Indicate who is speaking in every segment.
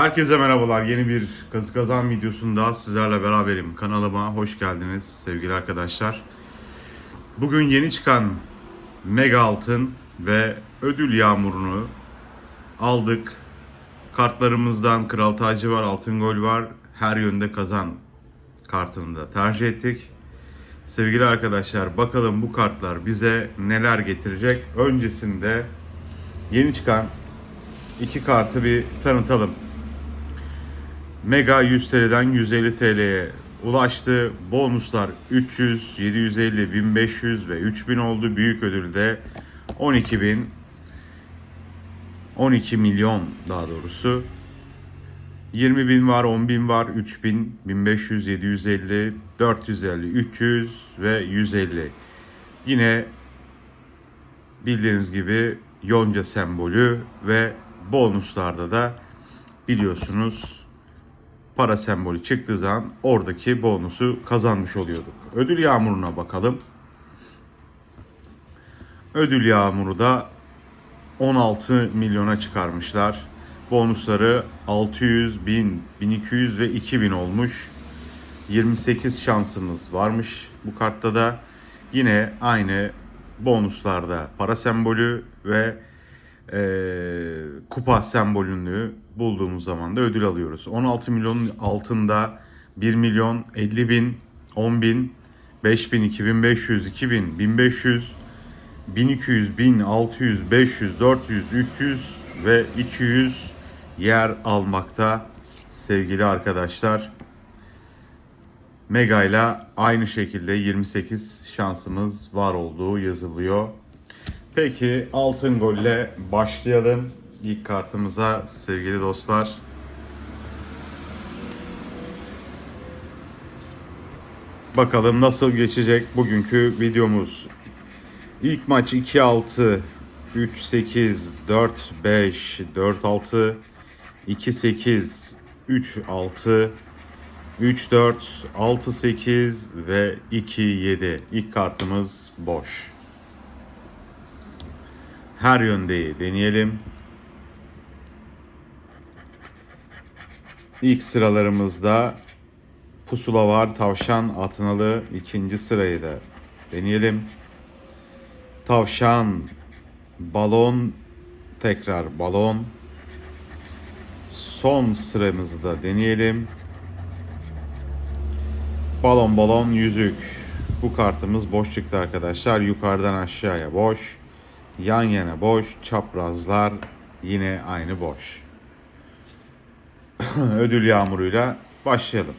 Speaker 1: Herkese merhabalar. Yeni bir kazı kazan videosunda sizlerle beraberim. Kanalıma hoş geldiniz sevgili arkadaşlar. Bugün yeni çıkan Mega Altın ve ödül yağmurunu aldık. Kartlarımızdan Kral Tacı var, Altın Gol var. Her yönde kazan kartını da tercih ettik. Sevgili arkadaşlar bakalım bu kartlar bize neler getirecek. Öncesinde yeni çıkan iki kartı bir tanıtalım. Mega 100 TL'den 150 TL'ye ulaştı. Bonuslar 300, 750, 1500 ve 3000 oldu. Büyük ödülde 12 bin 12 milyon daha doğrusu. 20 bin var, 10 bin var, 3 bin, 1500, 750, 450, 300 ve 150. Yine bildiğiniz gibi yonca sembolü ve bonuslarda da biliyorsunuz para sembolü çıktığı zaman oradaki bonusu kazanmış oluyorduk. Ödül yağmuruna bakalım. Ödül yağmuru da 16 milyona çıkarmışlar. Bonusları 600, 1000, 1200 ve 2000 olmuş. 28 şansımız varmış bu kartta da. Yine aynı bonuslarda para sembolü ve e, kupa sembolünü bulduğumuz zaman da ödül alıyoruz. 16 milyonun altında 1 milyon 50 bin, 10 bin, 5 bin, 2500, 2000, 1500, 1200, 1600, 500, 400, 300 ve 200 yer almakta sevgili arkadaşlar. Mega ile aynı şekilde 28 şansımız var olduğu yazılıyor. Peki altın golle başlayalım ilk kartımıza sevgili dostlar. Bakalım nasıl geçecek bugünkü videomuz. İlk maç 2-6, 3-8, 4-5, 4-6, 2-8, 3-6, 3-4, 6-8 ve 2-7. İlk kartımız boş. Her yöndeyi deneyelim. İlk sıralarımızda pusula var, tavşan, atınalı. ikinci sırayı da deneyelim. Tavşan, balon, tekrar balon. Son sıramızı da deneyelim. Balon balon yüzük. Bu kartımız boş çıktı arkadaşlar. Yukarıdan aşağıya boş. Yan yana boş. Çaprazlar yine aynı boş. Ödül yağmuruyla başlayalım.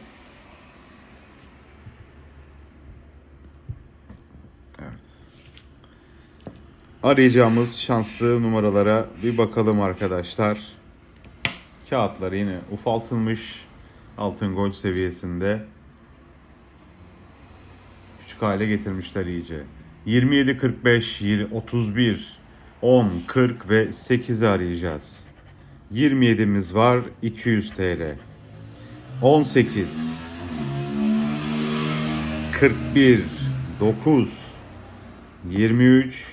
Speaker 1: Arayacağımız şanslı numaralara bir bakalım arkadaşlar. Kağıtlar yine ufaltılmış. Altın gol seviyesinde. Küçük hale getirmişler iyice. 27, 45, 20, 31, 10, 40 ve 8'i arayacağız. 27'miz var 200 TL. 18, 41, 9, 23,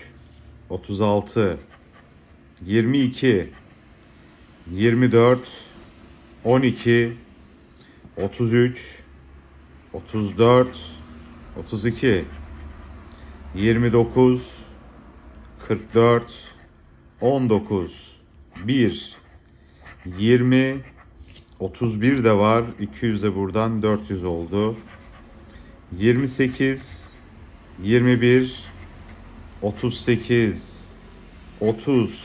Speaker 1: 36, 22, 24, 12, 33, 34, 32, 29, 44, 19, 1, 20, 31 de var. 200 de buradan 400 oldu. 28, 21, 38, 30,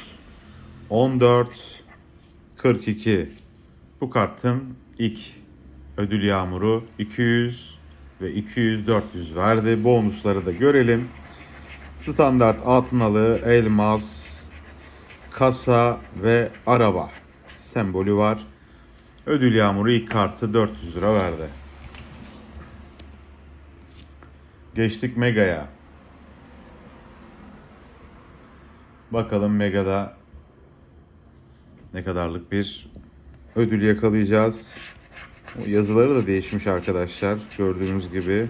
Speaker 1: 14, 42. Bu kartın ilk ödül yağmuru 200 ve 200 400 verdi. Bonusları da görelim. Standart altındalı, elmas, kasa ve araba sembolü var. Ödül yağmuru ilk kartı 400 lira verdi. Geçtik Mega'ya. Bakalım Mega'da ne kadarlık bir ödül yakalayacağız. Yazıları da değişmiş arkadaşlar. Gördüğünüz gibi.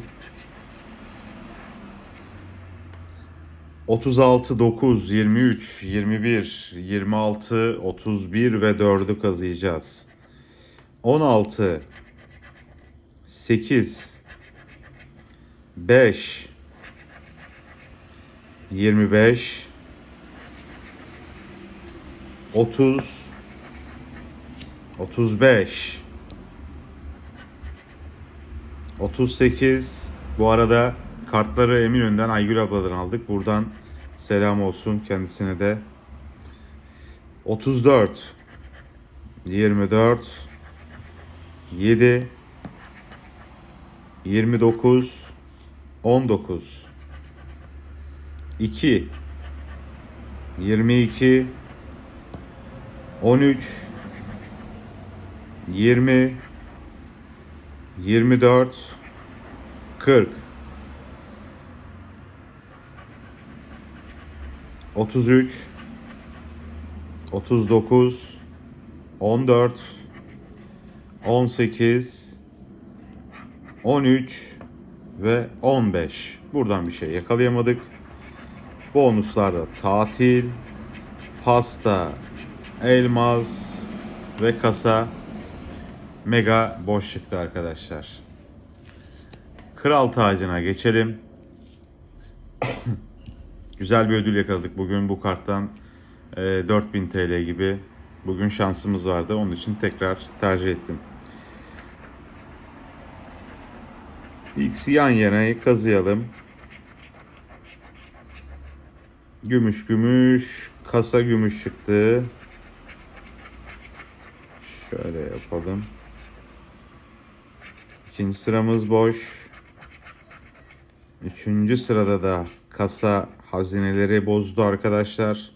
Speaker 1: 36, 9, 23, 21, 26, 31 ve 4'ü kazıyacağız. 16 8 5 25 30 35 38 bu arada kartları Eminönü'nden Aygül abladan aldık. Buradan selam olsun kendisine de. 34 24 7 29 19 2 22 13 20 24 40 33 39 14 18 13 ve 15. Buradan bir şey yakalayamadık. Bonuslarda tatil, pasta, elmas ve kasa mega boş çıktı arkadaşlar. Kral tacına geçelim. Güzel bir ödül yakaladık bugün bu karttan e, 4000 TL gibi. Bugün şansımız vardı onun için tekrar tercih ettim. X yan yana kazıyalım. Gümüş gümüş. Kasa gümüş çıktı. Şöyle yapalım. İkinci sıramız boş. Üçüncü sırada da kasa hazineleri bozdu arkadaşlar.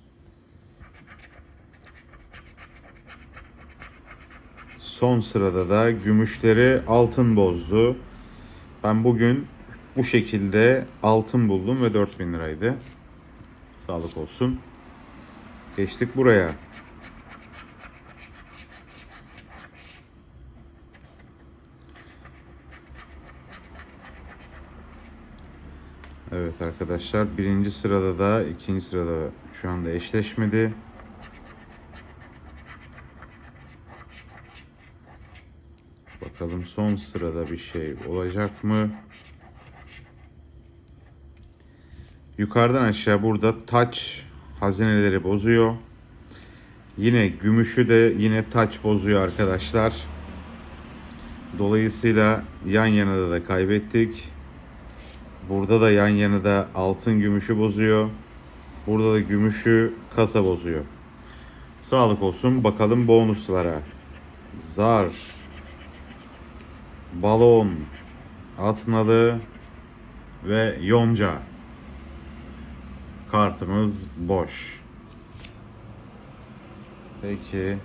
Speaker 1: Son sırada da gümüşleri altın bozdu. Ben bugün bu şekilde altın buldum ve 4000 liraydı. Sağlık olsun. Geçtik buraya. Evet arkadaşlar birinci sırada da ikinci sırada şu anda eşleşmedi. Bakalım son sırada bir şey olacak mı? Yukarıdan aşağı burada taç hazineleri bozuyor. Yine gümüşü de yine taç bozuyor arkadaşlar. Dolayısıyla yan yana da kaybettik. Burada da yan yana da altın gümüşü bozuyor. Burada da gümüşü kasa bozuyor. Sağlık olsun. Bakalım bonuslara. Zar. Balon. Atnalı. Ve yonca. Kartımız boş. Peki.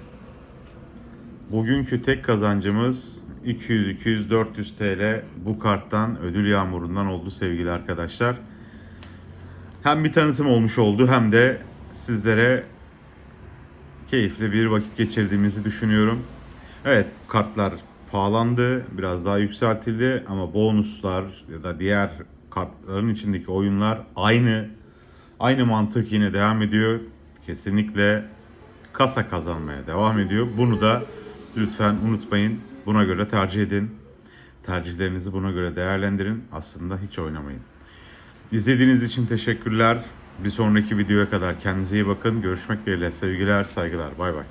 Speaker 1: Bugünkü tek kazancımız 200, 200, 400 TL bu karttan ödül yağmurundan oldu sevgili arkadaşlar. Hem bir tanıtım olmuş oldu hem de sizlere keyifli bir vakit geçirdiğimizi düşünüyorum. Evet kartlar pahalandı, biraz daha yükseltildi ama bonuslar ya da diğer kartların içindeki oyunlar aynı aynı mantık yine devam ediyor. Kesinlikle kasa kazanmaya devam ediyor. Bunu da lütfen unutmayın. Buna göre tercih edin. Tercihlerinizi buna göre değerlendirin. Aslında hiç oynamayın. İzlediğiniz için teşekkürler. Bir sonraki videoya kadar kendinize iyi bakın. Görüşmek dileğiyle sevgiler, saygılar. Bay bay.